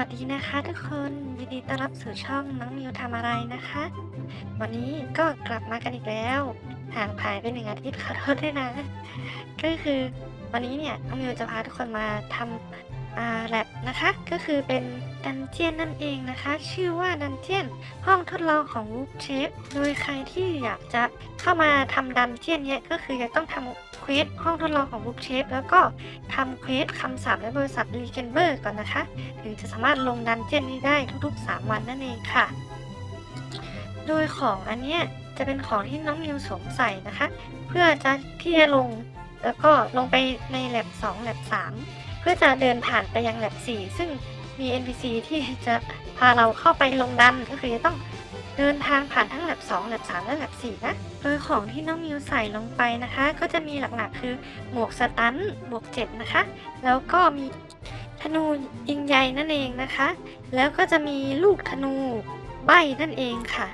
วัสดีนะคะทุกคนยินดีต้อนรับสู่ช่องน้องมิวทำอะไรนะคะ วันนี้ก็กลับมากันอีกแล้วห่างหายไปหนึ่งอาทิตย์ขอโทษด้วยนะ ก็คือวันนี้เนี่ยน้องมิวจะพาทุกคนมาทำอ่าแลบนะคะ ก็คือเป็นดันเจียนนั่นเองนะคะ ชื่อว่าดันเจียนห้องทดลองของวูฟเชฟโดยใครที่อยากจะเข้ามาทำดันเจียนเนี่ยก็คือจะต้องทำ ควสห้องทดลองของวูฟเชฟแล้วก็ทำเควสคำสาปและบริษัทรีเกนเบอร์ก่อนนะคะ ถึงจะสามารถลงดันเจียนนี้ได้ทุกๆ 3 วันนั่นเองค่ะ โดยของอันเนี้ยจะเป็นของที่น้องมิวสวมใส่นะคะ เพื่อจะที่จะลงแล้วก็ลงไปในแลบ2แลบ3 เพื่อจะเดินผ่านไปยังแลบ4ซึ่งมี NPC ที่จะพาเราเข้าไปลงดันก็คือจะต้อง เดินทางผ่านทั้งแลบ2แลบ3และแลบ4นะ โดยของที่น้องมิวใส่ลงไปนะคะ ก็จะมีหลักๆคือหมวกสตันบวก7นะคะ แล้วก็มีธนูยิงใยนั่นเองนะคะ แล้วก็จะมีลูกธนูใบนั่นเองค่ะ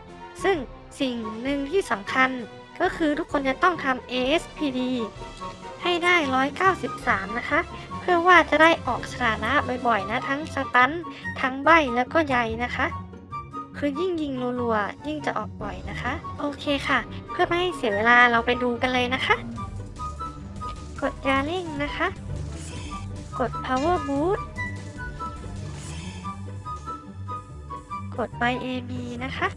ซึ่งสิ่งหนึ่งที่สำคัญก็คือทุกคนจะต้องทำ ASPD ให้ได้ 193 นะคะ เพื่อว่าจะได้ออกสถานะบ่อยๆนะทั้งสตันทั้งใบแล้วก็ใยนะคะ คือยิ่งยิงรัวๆยิ่งจะออกบ่อยนะคะ โอเคค่ะ เพื่อไม่ให้เสียเวลาเราไปดูกันเลยนะคะ กดยาเร่งนะคะ กด power boost กด by AB นะคะ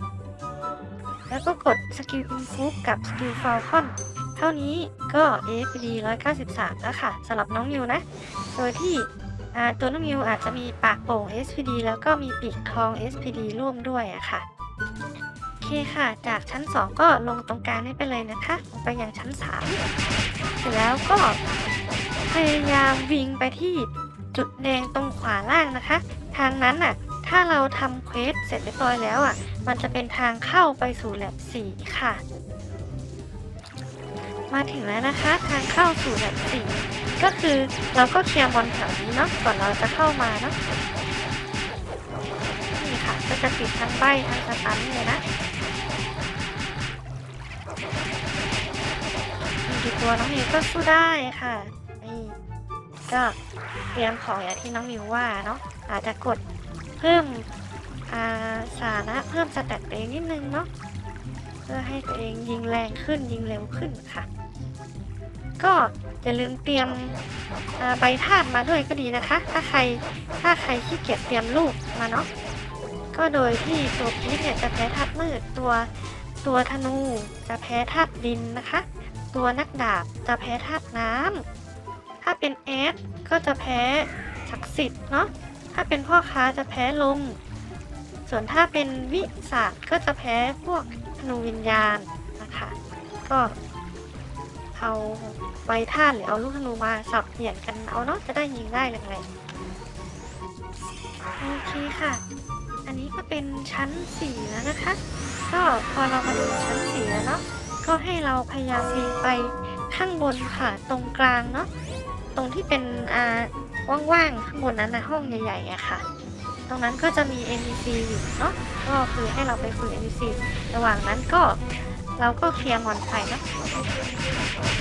แล้วก็กด skill improve กับ skill falcon เท่านี้ก็ AFD 193 แล้วค่ะสำหรับน้องมิวนะ โดยที่ ตัวน้องมิวอาจจะมีปากโป่ง SPD แล้วก็มีปีกทอง SPD ร่วมด้วยอะค่ะโอเคค่ะ จากชั้น 2 ก็ลงตรงกลางนี้ไปเลยนะคะลงไปยังชั้น 3 เสร็จแล้วก็พยายามวิ่งไปที่จุดแดงตรงขวาล่างนะคะ ทางนั้นน่ะถ้าเราทำเควสเสร็จเรียบร้อยแล้วอะมันจะเป็นทางเข้าไปสู่แลบสี่ค่ะ มาถึงแล้วนะคะ ทางเข้าสู่แลบสี่ ก็คือเราก็เคลียร์บอลแถวนี้เนาะก่อนเราจะเข้ามาเนาะนี่ค่ะก็จะติดทั้งใบทั้งสตันเลยนะมีกี่ตัวน้องมิวก็สู้ได้ค่ะนี่ก็เตรียมของอย่างที่น้องมิวว่าเนาะอาจจะกดเพิ่มอาสาระเพิ่มสแตตัวเองนิดนึงเนาะเพื่อให้ตัวเองยิงแรงขึ้นยิงเร็วขึ้นค่ะ ก็อย่าลืมเตรียมใบธาตุมาด้วยก็ดีนะคะ ถ้าใครถ้าใครขี้เกียจเตรียมลูกมาเนาะก็โดยที่ตัวพีชเนี่ยจะแพ้ธาตุมืดตัวตัวธนูจะแพ้ธาตุดินนะคะ ตัวนักดาบจะแพ้ธาตุน้ำถ้าเป็นแอดก็จะแพ้ศักดิ์สิทธิ์เนาะถ้าเป็นพ่อค้าจะแพ้ลมส่วนถ้าเป็นวิสาสก็จะแพ้พวกธนูวิญญาณนะคะ ก็ เอาใบท่าตุหรือเอาลูกธนูมาสับเปลี่ยนกันเอาเนาะจะได้ยิงได้แรงๆโอเคค่ะ อันนี้ก็เป็นชั้น4แล้วนะคะ ก็พอเรามาถึงชั้น4แล้วเนาะก็ให้เราพยายามยิงไปข้างบนค่ะตรงกลางเนาะตรงที่เป็นอ่าว่างๆข้างบนนั้นนะห้องใหญ่ๆอะค่ะ ตรงนั้นก็จะมี NPC อยู่เนาะก็คือให้เราไปคุย NPC ระหว่างนั้นก็ เราก็เคลียร์มอนไปเนาะ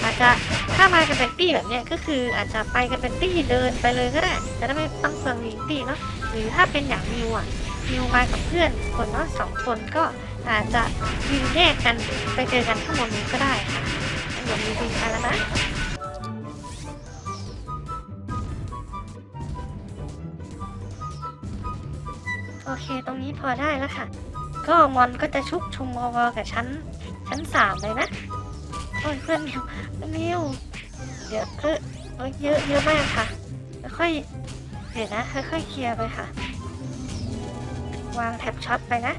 อาจจะถ้ามากันเป็นตี้แบบเนี้ยก็คืออาจจะไปกันเป็นตี้เดินไปเลยก็ได้จะได้ไม่ต้องเปลืองลิงตี้เนาะหรือถ้าเป็นอย่างมิวอะมิวมากับเพื่อนคนเนาะสองคนก็อาจจะยิงแยกกันไปเจอกันข้างบนนี้ก็ได้ค่ะเดี๋ยวมีวิงกันแล้วนะโอเค ตรงนี้พอได้แล้วค่ะ ก็มอนก็จะชุกชุมวอๆกับชั้น ชั้นสามเลยนะโอ้ยเพื่อนมิวเพื่อนมิวเดี๋ยวเออเยเยอะเยอะมากค่ะค่อยเดี๋ยวนะค่อยๆเคลียร์ไปค่ะ วางแท็บช็อตไปนะ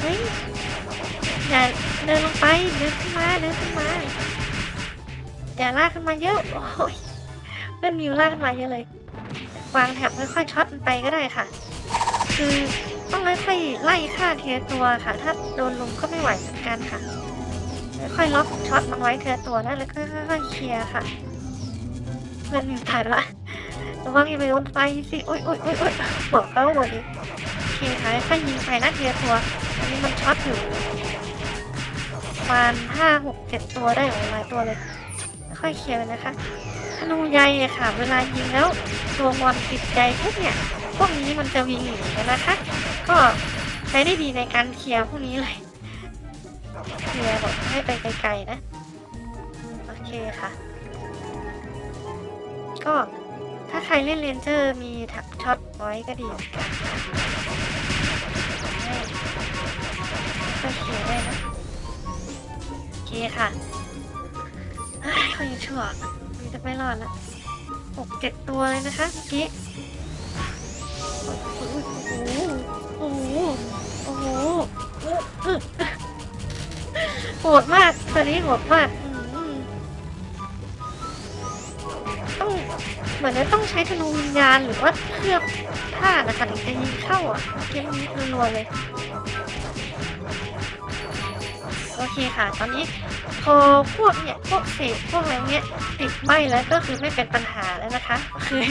เฮ้ยอย่าเดินลงไปเดินขึ้นมาเดินขึ้นมาอย่าลากขึ้นมาเยอะโอ้ยเพื่อนมิวลากขึ้นมาเยอะเลยวางแถบค่อยๆช็อตไปก็ได้ค่ะ คือ ต้องค่อยๆไล่ฆ่าเทียตัวค่ะ ถ้าโดนลุมก็ไม่ไหวเหมือนกันค่ะ ค่อยๆล็อกช็อตมันไว้เทียตัวนะแล้วก็ค่อยๆเคลียร์ค่ะ เพื่อนมิวถ่ายละระวังอย่าไปโดนไฟสิโอ๊ยโอ๊ยโอ๊ยโอ๊ยบอกเขาหมดดิโอเคค่ะค่อยยิงไปนะเทียตัว อันนี้มันช็อตอยู่ประมาณห้าหกเจ็ดตัวได้หลายตัวเลย ค่อยเคลียร์นะคะธนูใยอะค่ะ เวลายิงแล้วตัวมอนติดใจปุ๊บเนี่ย พวกนี้มันจะวิ่งหนีกันนะคะ ก็ใช้ได้ดีในการเคลียร์พวกนี้เลยเคลียร์แบบให้ไปไกลๆนะ โอเคค่ะ ก็ถ้าใครเล่นเลนเจอร์มีถักช็อตไว้ก็ดีก็เคลียร์ได้นะ โอเคค่ะเอ้ยเขายังชั่วมันจะไม่รอดละหกเจ็ดตัวเลยนะคะเมื่อกี้ โหดมากตัวนี้โหดมากอืมต้องเหมือนจะต้องใช้ธนูวิญญาณหรือว่าเคลือบผ้านะคะถึงจะยิงเข้าอะเกมนี้รัวๆเลย โอเคค่ะ ตอนนี้พอพวกเนี่ยพวกเศษพวกอะไรเนี้ยติดไหมแล้วก็คือไม่เป็นปัญหาแล้วนะคะ คือ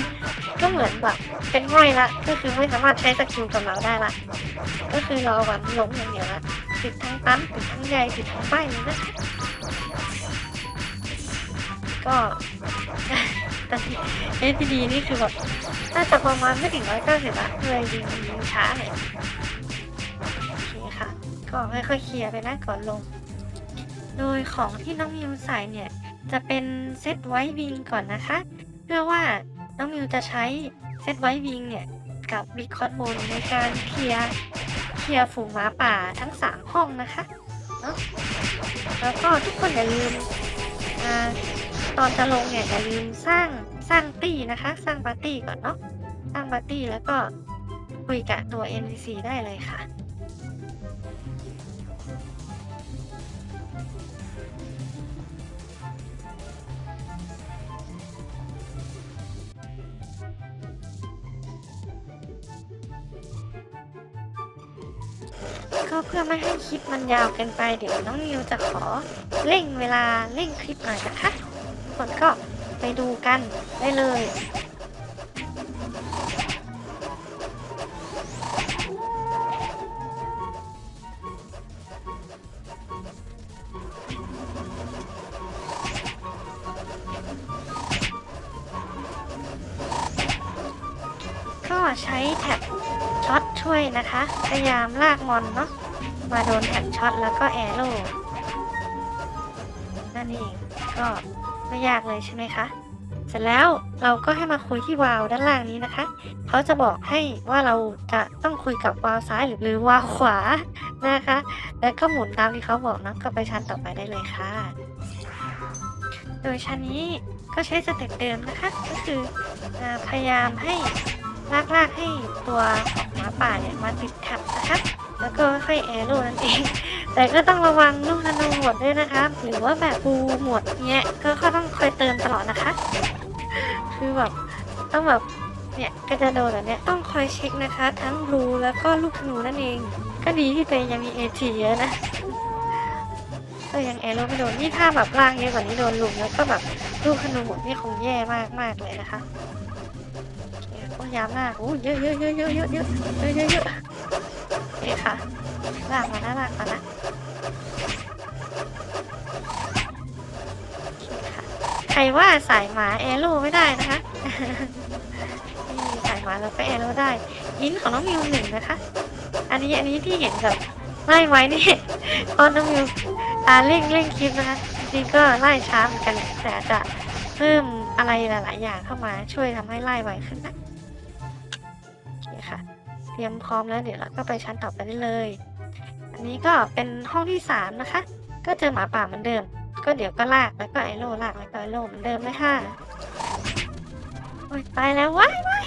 ก็เหมือนแบบเป็นง่อยละก็คือไม่สามารถใช้สกิลกับเราได้ละ ก็คือราวันล้มอย่างเดียวละ ติดทั้งตันติดทั้งใยติดทั้งใบเลยนะก็แต่เอสดีนี่คือแบบน่าจะประมาณไม่ถึงร้อยเก้าสิบละเลยยิงยิงช้าเลยโอเคค่ะ ก็ค่อยๆเคลียร์ไปนะก่อนลง โดยของที่น้องมิวใส่เนี่ย จะเป็นเซตไว้วิงก่อนนะคะ เพื่อว่าน้องมิวจะใช้เซตไว้วิงเนี่ย กับบิ๊กคอตบนในการเคลียร์ เพียร์ฝูงหมาป่าทั้งสามห้องนะคะเนาะแล้วก็ทุกคนอย่าลืมอตอนจะลงเนี่ยอย่าลืมสร้างสร้างตี้นะคะ สร้างปาร์ตี้ก่อนเนาะสร้างปาร์ตี้แล้วก็คุยกับตัว NPC ได้เลยค่ะ ก็เพื่อไม่ให้คลิปมันยาวเกินไปเดี๋ยวน้องนิวจะขอเร่งเวลาเร่งคลิปหน่อยนะคะทุกคนก็ไปดูกันได้เลยก็ใช้แท็บ ช่วยนะคะ พยายามลากมอนเนาะมาโดนแท็บช็อตแล้วก็แอโร่นั่นเองก็ไม่ยากเลยใช่ไหมคะ เสร็จแล้วเราก็ให้มาคุยที่วาล์วด้านล่างนี้นะคะ เขาจะบอกให้ว่าเราจะต้องคุยกับวาล์วซ้ายหรือวาล์วขวานะคะ แล้วก็หมุนตามที่เขาบอกนอะก็ไปชั้นต่อไปได้เลยค่ะ โดยชั้นนี้ก็ใช้สเต็ปเดิมนะคะ ก็คืออพยายามให้ ลากลากให้ตัวหมาป่าเนี่ยมาติดแท็บนะคะแล้วก็ค่อยแอโร่นั่นเอง แต่ก็ต้องระวังลูกธนูหมดด้วยนะคะหรือว่าแบบปูหมดเนี้ยก็ก็ต้องคอยเติมตลอดนะคะ คือแบบต้องแบบเนี่ยก็จะโดนแบบเนี้ยต้องคอยเช็คนะคะ ทั้งบลูแล้วก็ลูกธนูนั่นเอง ก็ดีที่ตัวเองยังมีเอทีเยอะนะก็ยังแอโร่ไม่โดนนี่ถ้าแบบล่างเยอะกว่านี้โดนลุมแล้วก็แบบลูกธนูหมดนี่คงแย่มากมากๆเลยนะคะ ยยาวมากโอ้ยเยอะเยอะเยอะเยอะเยอะเยอะเยอะเยอะเยอะนี่ค่ะลากมานะลากมานะโอเคค่ะใครว่าสายหมาแอโร่ไม่ได้นะคะนี่สายหมาแล้วก็แอโร่ได้ยินของน้องมิวหนึ่งนะคะ อันนี้อันนี้ที่เห็นแบบไล่ไว้นี่ตอนน้องมิวอ่าเร่งเร่งคลิปนะคะจริงๆก็ไล่ช้าเหมือนกันแหละแต่อาจจะเพิ่มอะไรหลาย ๆ อย่างเข้ามาช่วยทำให้ไล่ไวขึ้นนะโอเคค่ะ เตรียมพร้อมแล้วเดี๋ยวเราก็ไปชั้นต่อไปได้เลย อันนี้ก็เป็นห้องที่สามนะคะ ก็เจอหมาป่าเหมือนเดิม ก็เดี๋ยวก็ลากแล้วก็ไอโร่ลากแล้วก็ไอโร่เหมือนเดิมเลยค่ะโอ้ยตายแล้วว้ายว้าย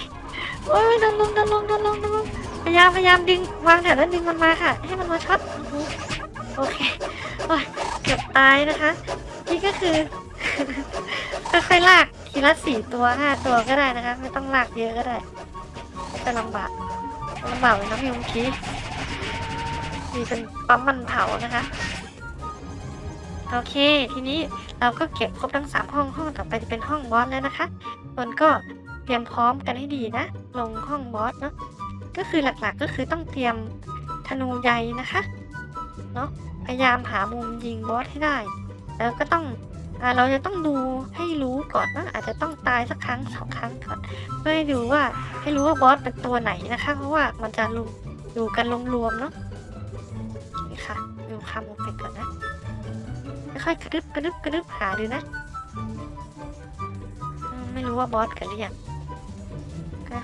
โอ้ยโดนลงโดนลงโดนลงโดนลงพยายามพยายามดึงวางแถวแล้วดึงมันมาค่ะ ให้มันมาช็อตโอเคโอ้ยเกือบตายนะคะ นี่ก็คือค่อยๆลาก ทีละสี่ตัวห้าตัวก็ได้นะคะไม่ต้องลากเยอะก็ได้จะลำบากลำบากเลยนะพี่มุกี้มีเป็นปั๊มมันเผานะคะโอเค ทีนี้เราก็เก็บครบทั้งสามห้องห้องต่อไปจะเป็นห้องบอสแล้วนะคะคนก็เตรียมพร้อมกันให้ดีนะ ลงห้องบอสเนาะก็คือหลักๆก็คือต้องเตรียมธนูใยนะคะเนาะพยายามหามุมยิงบอสให้ได้ แล้วก็ต้อง อ่าเราจะต้องดูให้รู้ก่อนว่าอาจจะต้องตายสักครั้งสองครั้งก่อนเพื่อให้ดูว่าให้รู้ว่าบอสเป็นตัวไหนนะคะ เพราะว่ามันจะรู้ดูกันรวมๆเนาะนี่ค่ะดูคำโอเฟกก่อนนะค่อยกระดึบกระดึบกระดึบหาดูนะ ไม่รู้ว่าบอสเกิดหรือยัง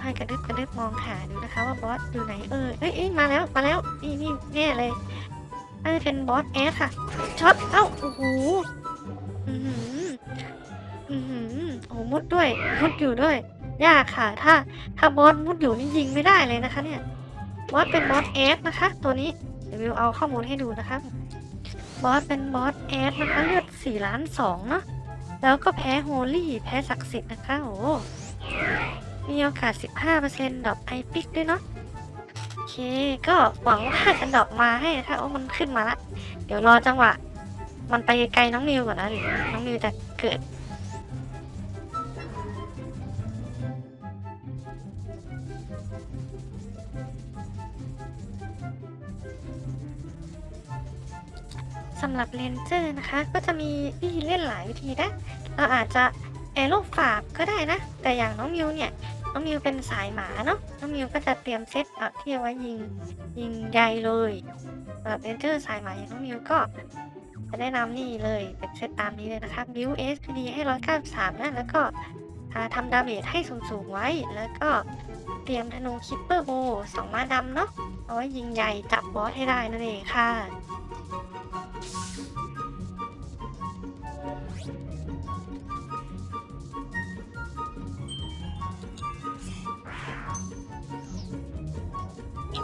ค่อยกระดึบกระดึบมองหาดูนะคะ ว่าบอสอยู่ไหนเออเอ้ยเอ้ยมาแล้วมาแล้วนี่นี่แน่เลยน่าจะเป็นบอสแอสค่ะช็อตเอ้าโอ้โห อือหืออือหือโอ้โหมุดด้วย มุดอยู่ด้วย ยากค่ะ ถ้า ถ้าบอสมุดอยู่นี่ยิงไม่ได้เลยนะคะ เนี่ย บอสเป็นบอสเอสนะคะ ตัวนี้ เดี๋ยววิวเอาข้อมูลให้ดูนะคะบอสเป็นบอสเอสนะคะเลือดสี่ล้านสองเนาะ แล้วก็แพ้โฮลี่แพ้ศักดิ์สิทธิ์นะคะ โอ้มีโอกาส 15%ดรอปไอพิกด้วยเนาะโอเค ก็หวังว่าจะดอปมาให้นะคะโอ้มันขึ้นมาละ เดี๋ยวรอจังหวะ มันไปไกลน้องมิวก่อนนะหรือน้องมิวจะเกิดสำหรับเลนเจอร์นะคะ ก็จะมีวิธีเล่นหลายวิธีนะ เราอาจจะแอโร่ฝากก็ได้นะ แต่อย่างน้องมิวเนี่ย น้องมิวเป็นสายหมาเนาะ น้องมิวก็จะเตรียมเซตอัพที่เอาไว้ยิงยิงใยเลยสำหรับเลนเจอร์สายหมาอย่างน้องมิวก็ จะแนะนำนี่เลยเป็นเซตตามนี้เลยนะคะบิวเอสพีดีให้193นะแล้วก็ทำดาเมจให้สูงๆไว้ แล้วก็เตรียมธนูคิปเปอร์โบสองมาดำเนาะเอาไว้ยิงใหญ่จับบอสให้ได้นั่นเองค่ะ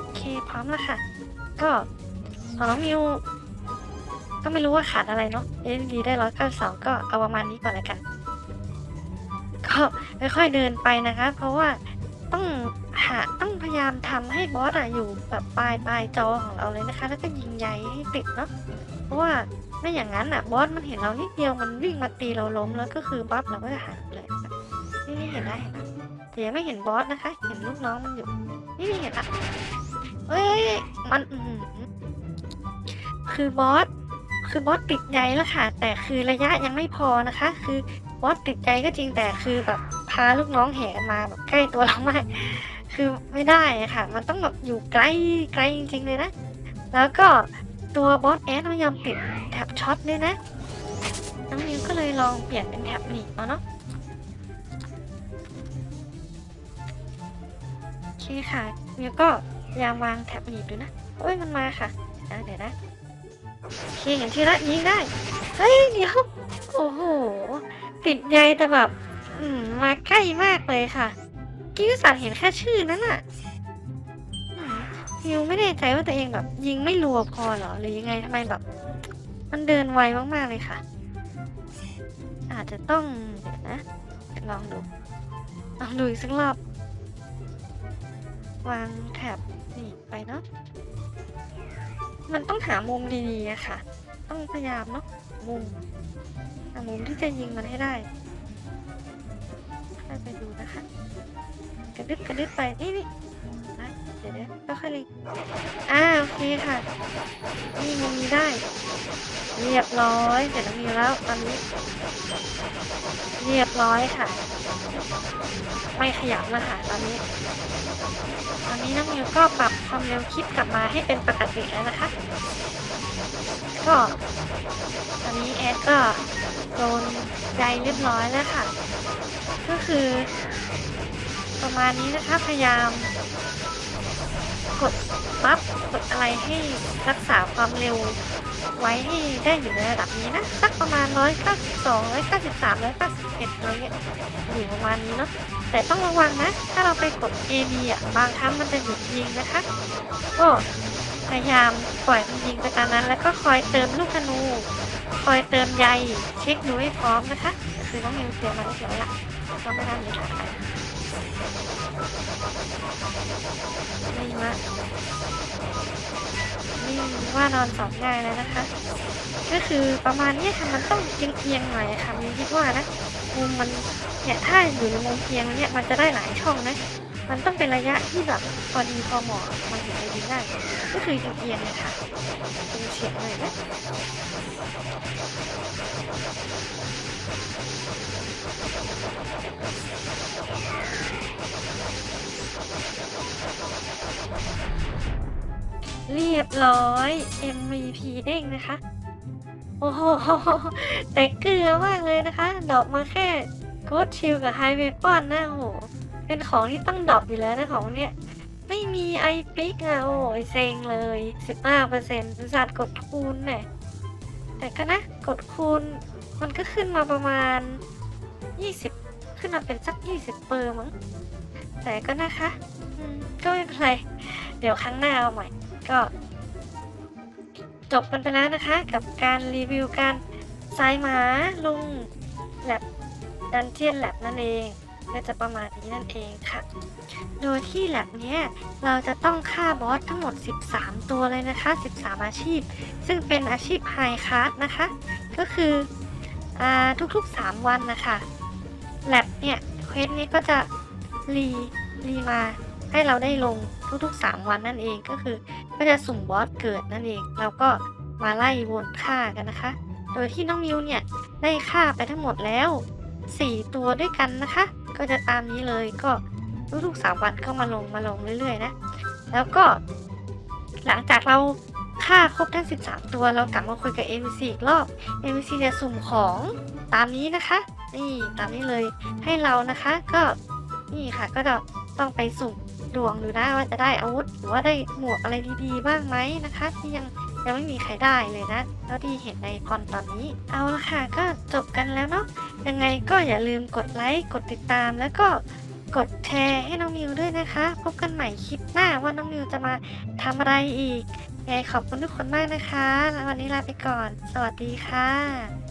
โอเคพร้อมแล้วค่ะ ก็ของน้องมิว ก็ไม่รู้ว่าขาดอะไรเนาะเอ็นดีได้ร้อยเก้าสองก็เอาประมาณนี้ก่อนล้วกัน ก็ค่อยๆเดินไปนะคะ เพราะว่าต้องหาต้องพยายามทำให้บอสอะอยู่แบบปลายปลายจอของเราเลยนะคะ แล้วก็ยิงใยให้ติดเนาะ เพราะว่าไม่อย่างนั้นอะบอสมันเห็นเรานิดเดียวมันวิ่งมาตีเราล้มแล้วก็คือบัฟเราก็จะหายเลยนี่นี่เห็นได้เห็นนะแต่ยังไม่เห็นบอสนะคะ เห็นลูกน้องมันอยู่ นี่นี่เห็นอะเฮ้ยมันคือบอส คือบอสติดใยแล้วค่ะ แต่คือระยะยังไม่พอนะคะ คือบอสติดใจก็จริงแต่คือแบบพาลูกน้องแห่มาแบบใกล้ตัวเรามาก คือไม่ได้ะค่ะ มันต้องแบบอยู่ไกลไกลจริงๆเลยนะ แล้วก็ตัวบอสแอดมันยอมติดแท็บช็อตด้วยนะน้องมิวก็เลยลองเปลี่ยนเป็นแท็บหนีบเอาเนาะโอเคค่ะมิวก็ยามวางแท็บหนีบดูนะเอ้ยมันมาค่ะเดี๋ยวนะ โอเคเห็นชื่ล้วยิงได้ เฮ้ยเดี๋ยว โอ้โห ติดใยแต่แบบ อืม มาใกล้มากเลยค่ะ กิ้วสัตว์เห็นแค่ชื่อนั้นอะอืมมิวไม่แน่ใจว่าตัวเองแบบ ยิงไม่รัวพอหรอ หรือยังไงทำไมแบบ มันเดินไวมากๆเลยค่ะ อาจจะต้องเดี๋ยวนะลองดูลองดูอีกสักรอบ วางแท็บนี่ไปเนาะ มันต้องหามุมดีๆอะค่ะ ต้องพยายามเนาะ มุมหามุมที่จะยิงมันให้ได้ค่อยไปดูนะคะ กระดึบกระดึบไป นี่นี่นะเดี๋ยวเดี๋ยวค่อยๆเล็งอ่า โอเคค่ะ นี่มุมนี้ได้ เรียบร้อย เสร็จแล้วมีแล้วตอนนี้ เรียบร้อยค่ะ ไม่ขยับแล้วค่ะตอนนี้ ตอนนี้น้องมิวก็ปรับความเร็วคลิปกลับมาให้เป็นปกติแล้วนะคะ ก็ตอนนี้แอดก็โดนใจเรียบร้อยแล้วค่ะ ก็คือ ประมาณนี้นะคะพยายามกดปั๊บกดอะไรให้รักษาความเร็ว ไว้ให้ได้อยู่ในระดับนี้นะสักประมาณ 192 193 191อะไรเงี้ยอยู่ประมาณนี้เนาะแต่ต้องระวังนะ ถ้าเราไปกด A B อะบางครั้งมันจะหยุดยิงนะคะก็พยายามปล่อยมันยิงไปตามนั้น แล้วก็คอยเติมลูกธนู คอยเติมใยเช็คดูให้พร้อมนะคะ คือน้องมิวเตรียมมาเรียบร้อยละก็ไม่น่ามีปัญหา ไม่ว่าไม่ว่านอนสองง่ายแล้วนะคะ ก็คือประมาณนี้ค่ะมันต้องเอียงๆหน่อยค่ะมิวคิดว่านะมุมมันเนี่ยถ้าอยู่ในมุมเอียงเนี่ยมันจะได้หลายช่องนะมันต้องเป็นระยะที่แบบพอดีพอเหมาะมันถึงจะยิงได้ ก็คือยิงเอียงเลยค่ะยิงเฉียงเลยนะ ร้อย MVP เด้งนะคะ โอ้โหแต่เกลือมากเลยนะคะดอกมาแค่โ o ดชิลกับไฮเวปอนนะโอ้โห เป็นของที่ต้องดอปอยู่แล้วนะของเนี้ยไม่มีไอปิกอะโอ้ยเซ็งเลย 15เปอร์เซ็นต์สัตว์กดคูณเนี่ยแต่ก็นะกดคูณ มันก็ขึ้นมาประมาณ 20 ขึ้นมาเป็นสัก 20 เปอร์มั้งแต่ก็นะคะก็ไม่เป็นไร เดี๋ยวครั้งหน้าเอาใหม่ ก็ จบกันไปแล้วนะคะ กับการรีวิวการสายหมาลงแลบดันเจียนแลบนั่นเองก็จะประมาณนี้นั่นเองค่ะ โดยที่แลบเนี้ยเราจะต้องฆ่าบอสทั้งหมด 13 ตัวเลยนะคะ 13 อาชีพ ซึ่งเป็นอาชีพไฮคาร์ดนะคะ ก็คืออทุกๆ 3 วันนะคะแลบเนี่ยเควสนี้ก็จะรีรีมาให้เราได้ลงทุกๆ 3 วันนั่นเองก็คือ ก็จะสุ่มบอสเกิดนั่นเองเราก็มาไล่วนฆ่ากันนะคะ โดยที่น้องมิวเนี่ยได้ฆ่าไปทั้งหมดแล้ว 4 ตัวด้วยกันนะคะ ก็จะตามนี้เลยก็ทุกๆ3วันก็มาลงมาลงเรื่อยๆนะ แล้วก็ หลังจากเราฆ่าครบทั้ง 13 ตัวเรากลับมาคุยกับ NPC อีกรอบ NPC จะสุ่มของตามนี้นะคะ นี่ตามนี้เลยให้เรานะคะ ก็นี่ค่ะก็จะต้องไปสุ่ม ดวงดูนะว่าจะได้อาวุธ หรือว่าได้หมวกอะไรดีๆบ้างไหมนะคะที่ยังยังไม่มีใครได้เลยนะแล้วที่เห็นในคอนตอนนี้ เอาละค่ะก็จบกันแล้วเนาะยังไงก็อย่าลืมกดไลค์กดติดตามแล้วก็กดแชร์ให้น้องมิวด้วยนะคะ พบกันใหม่คลิปหน้าว่าน้องมิวจะมาทำอะไรอีกยังไงขอบคุณทุกคนมากนะคะ แล้ววันนี้ลาไปก่อน สวัสดีค่ะ